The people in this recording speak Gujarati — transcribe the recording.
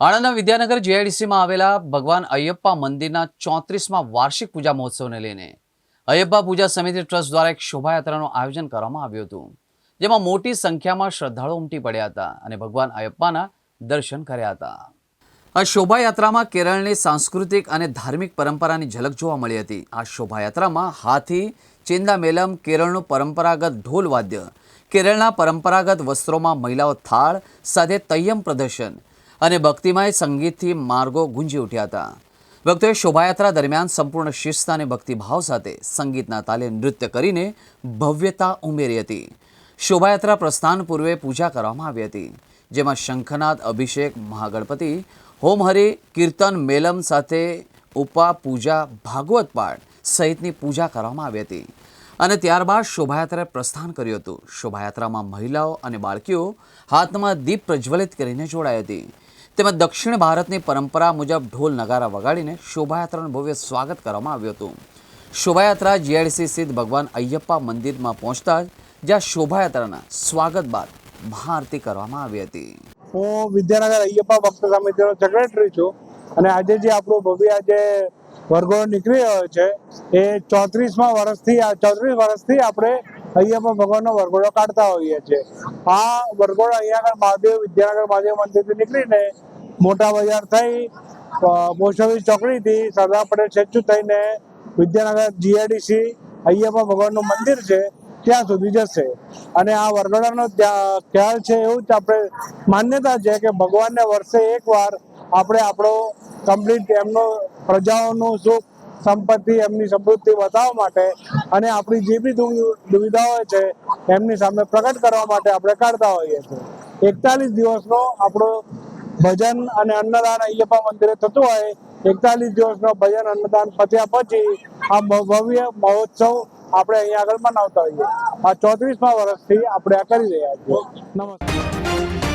આણંદના વિદ્યાનગર જીઆઈડીસીમાં આવેલા ભગવાન અયપ્પા મંદિરના ચોત્રીસમાં વાર્ષિક પૂજા મહોત્સવને લઈને અયપ્પા પૂજા સમિતિ ટ્રસ્ટ દ્વારા એક શોભાયાત્રાનું આયોજન કરવામાં આવ્યું હતું, જેમાં મોટી સંખ્યામાં શ્રદ્ધાળુઓ ઉમટી પડ્યા હતા અને ભગવાન અયપ્પાના દર્શન કર્યા હતા. આ શોભાયાત્રામાં કેરળની સાંસ્કૃતિક અને ધાર્મિક પરંપરાની ઝલક જોવા મળી હતી. આ શોભાયાત્રામાં હાથી ચેન્દામેલમ કેરળનું પરંપરાગત ઢોલ વાદ્ય, કેરળના પરંપરાગત વસ્ત્રોમાં મહિલાઓ થાળ, સાથે તૈયમ પ્રદર્શન અને ભક્તિમય સંગીતથી માર્ગો ગુંજી ઉઠ્યા હતા. ભક્તોએ શોભાયાત્રા દરમિયાન સંપૂર્ણ શિસ્ત અને ભક્તિભાવ સાથે સંગીતના તાલે નૃત્ય કરીને ભવ્યતા ઉમેરી હતી. શોભાયાત્રા પ્રસ્થાન પૂર્વે પૂજા કરવામાં આવી હતી, જેમાં શંખનાદ અભિષેક, મહાગણપતિ, હોમહરિ, કીર્તન, મેલમ સાથે ઉપા, પૂજા, ભાગવત પાઠ સહિતની પૂજા કરવામાં આવી હતી. અને ત્યારબાદ શોભાયાત્રાએ પ્રસ્થાન કર્યું હતું. શોભાયાત્રામાં મહિલાઓ અને બાળકીઓ હાથમાં દીપ પ્રજ્વલિત કરીને જોડાઈ હતી. તેમજ દક્ષિણ ભારતની પરંપરા મુજબ ઢોલ નગારા વગાડીને શોભાયાત્રાનું ભવ્ય સ્વાગત કરવામાં આવ્યું હતું. શોભાયાત્રા જીઆઈડીસી સ્થિત ભગવાન અયપ્પા મંદિરમાં પહોંચતા જ્યાં શોભાયાત્રાના સ્વાગત બાદ મહાઆરતી કરવામાં આવી હતી. હું વિદ્યાનગર અયપ્પા ભક્ત સમિતિનો સેક્રેટરી છું અને આજે જે આપણું ભવ્ય આજે વર્ગો નીકળી રહ્યો છે, એ ચોત્રીસમાં વર્ષથી ચોત્રીસ વર્ષથી આપણે અയ്યપ્પા ભગવાનનો વરઘોડો કાઢતા હોઈએ છીએ. આ વરઘોડો અહીંયા આગળ મહાદેવ વિદ્યાનગર મહાદેવ મંદિરથી નીકળીને મોટા બજાર થઈ મોસમી ચોકડીથી સરદાર પટેલ સ્ટેચ્યુ થઈને વિદ્યાનગર જીઆઈડીસી અയ്યપ્પા ભગવાનનું મંદિર છે, ત્યાં સુધી જશે. અને આ વરઘોડાનો ખ્યાલ છે એવું જ આપણે માન્યતા છે કે ભગવાનને વર્ષે એકવાર આપણે આપણો કમ્પ્લીટ એમનો પ્રજાઓનું સુખ, સંપત્તિ, એમની સમૃદ્ધિ બતાવવા માટે અને આપણી જે બી દુવિધાઓ છે, એમની સામે પ્રગટ કરવા માટે આપણે કાઢતા હોઈએ છીએ. એકતાલીસ દિવસનો આપણો ભજન અને અન્નદાન અયપ્પા મંદિરે થતું હોય. એકતાલીસ દિવસનો ભજન, અન્નદાન, પત્યા પછી આ ભવ્ય મહોત્સવ આપણે અહીંયા આગળ મનાવતા હોઈએ. આ ચોત્રીસમાં વર્ષથી આપણે આ કરી રહ્યા છીએ. નમસ્કાર.